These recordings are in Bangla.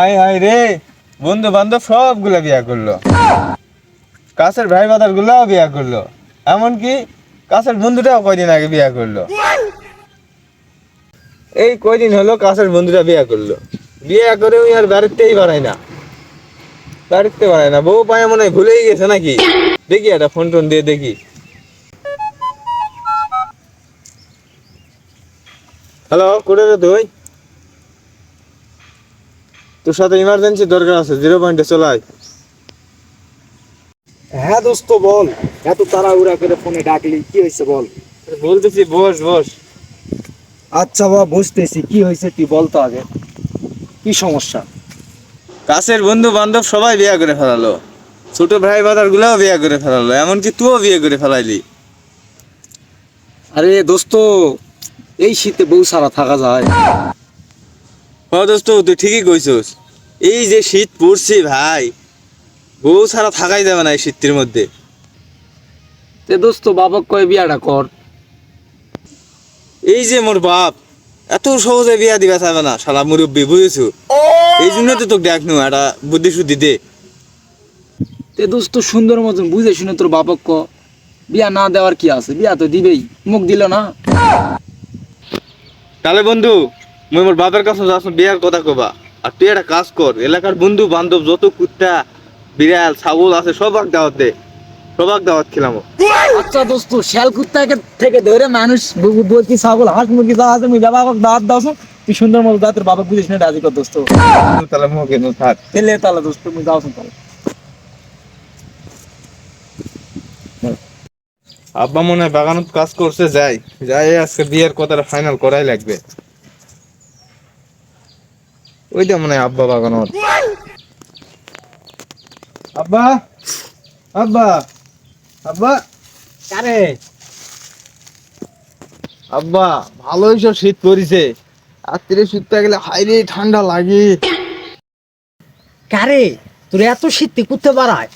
আয় হায় রে। বন্ধু বান্ধব সবগুলো বিয়া করল। কাছের ভাই বাদার গুলাও বিয়া করল। এমনকি কাছের বন্ধুটাও কয়দিন আগে বিয়া করল। এই কয়দিন হলো কাছের বন্ধুটা বিয়া করল। বিয়া করে ওই আর বাড়িতেই বাড়ায় না। বাড়িতে বাড়ায় না। বউ পায়ে মনে হয় ভুলেই গেছে নাকি? দেখি একটা ফোন টোন দিয়ে দেখি। হ্যালো, কোথায় তুই? তোর সাথে ইমার্জেন্সি দরকার আছে জিরো পয়েন্টে চলে আয়। হ্যাঁ দোস্ত বল। এত তাড়াহুড়া করে ফোনে ডাকলি কি হয়েছে বল? বলতেছি বস বস। আচ্ছা বাবা বুঝতেছি। কি হয়েছে তুই বলতো আগে। কি সমস্যা? কাছের বন্ধু বান্ধব সবাই বিয়ে করে ফেলালো। ছোট ভাই বাদার গুলাও বিয়ে করে ফেলালো এমনকি তুইও বিয়ে করে ফেলাইলি। আরে দোস্ত এই শীতে বউ সারা থাকা যায়। হ দোস্ত তুই ঠিকই কইছস। এই যে শীত পড়ছে ভাই বউ ছাড়া থাকাই যাবে না এই শীতের মধ্যে। তে দোস্ত বাবা কয় বিয়াটা কর। এই যে মোর বাপ এত সহজে বিয়া দিবা চাবে না শালা মুরব্বী বুঝেছ? এই জন্য তো তোকে ডাকনু একটা বুদ্ধি শুদ্ধি দে। তে দোস্ত সুন্দর মতন বুঝে শুনে তোর বাবা ক। বিয়া না দেওয়ার কি আছে? বিয়া তো দিবেই মুখ দিল না। তাহলে বন্ধু মুই মোর বাপের কাছে যাস বিয়ার কথা কবা। আর তুই একটা কাজ কর এলাকার বন্ধু বান্ধব যত কুত্তা বিড়াল ছাগল আছে সবাক দাওয়াত দে। সবাক দাওয়াত খেলাম। আচ্ছা দোস্ত শ্যাল কুত্তাকে থেকে ধরে মানুষ বলছি ছাগল হাঁস মুরগি যা আছে মুই বাবা দাঁত দাও তুই সুন্দর মতো দাঁতের বাবা বুঝিস না রাজি কর দোস্ত। তাহলে মুখে নু থাক। তেলে তাহলে দোস্ত মুই যাও তাহলে। আব্বা মনে হয় বাগানত কাজ করছে যাই। যাই আজকে বিয়ের কথাটা ফাইনাল করাই লাগবে। ওইটা মনে হয় আব্বা আব্বা? আব্বা? আব্বা? কারে? আব্বা ভালোই সব শীত পড়িছে। রাত্রে গেলে হাইরে ঠান্ডা লাগে। কারে? তোর এত শীত করতে পারায়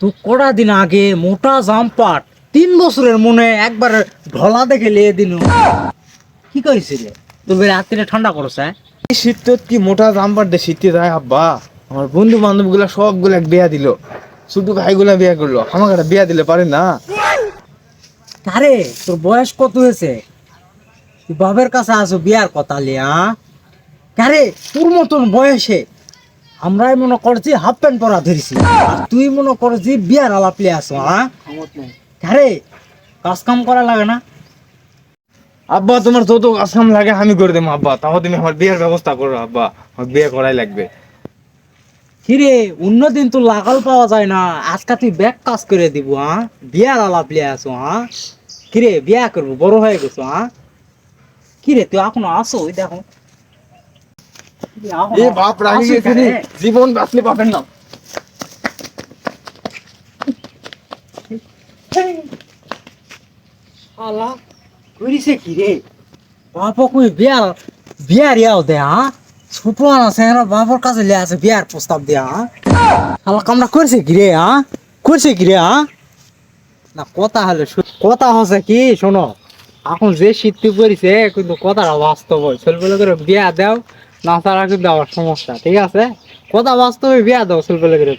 তুই কটা দিন আগে মোটা জাম্পার তিন বছরের মনে একবার ঢলা দেখে লিয়ে দিন কি করেছিল তোর ঠান্ডা করছে হ্যাঁ? এই শীত কি মোটা শীতে যায়? আব্বা আমার বন্ধু বান্ধবগুলা সবগুলা বিয়া দিল। শুধু ভাইগুলা বিয়া করল। আমাকে একটা বিয়া দিলে পারে না? কারে তোর বয়স কত হয়েছে? তুই বাবার কাছে আসো বিয়ার কথা লিয়া কারে তোর মতন বয়সে আমরাই মনে করছি হাফ প্যান্ট পরা ধরেছি। তুই মনে করছি বিয়ার আলাপ লিয়ে আসো হ্যাঁ কারে কাজ কাম করা লাগে না। আব্বা তোমার যত আসাম লাগে আমি করে দেবো আব্বা। তাও তুমি আমার বিয়ের ব্যবস্থা করো আব্বা। আমার বিয়ে করাই লাগবে। কিরে অন্যদিন তো লাগাল পাওয়া যায় না। আজকে তুই ব্যাগ কাজ করে দিব হ্যাঁ বিয়ার আলাপ লিয়ে আসো হ্যাঁ কিরে বিয়া করব বড় হয়ে গেছো হ্যাঁ কিরে তুই এখনও আসো ওই দেখো। এ বাপ রাগি গেছে এখানে? জীবন বাঁচলে পাবেন না। শালা করিছে করছে কি রে হ্যাঁ না, কথা হলে কথা হচ্ছে কি, শোনো। এখন যে শীত পড়িছে কিন্তু কথাটা বাস্তব বিয়া দাও না তারা কিন্তু আবার সমস্যা, ঠিক আছে? কথা বাস্তবে বিয়া দাও ছেলেপেলে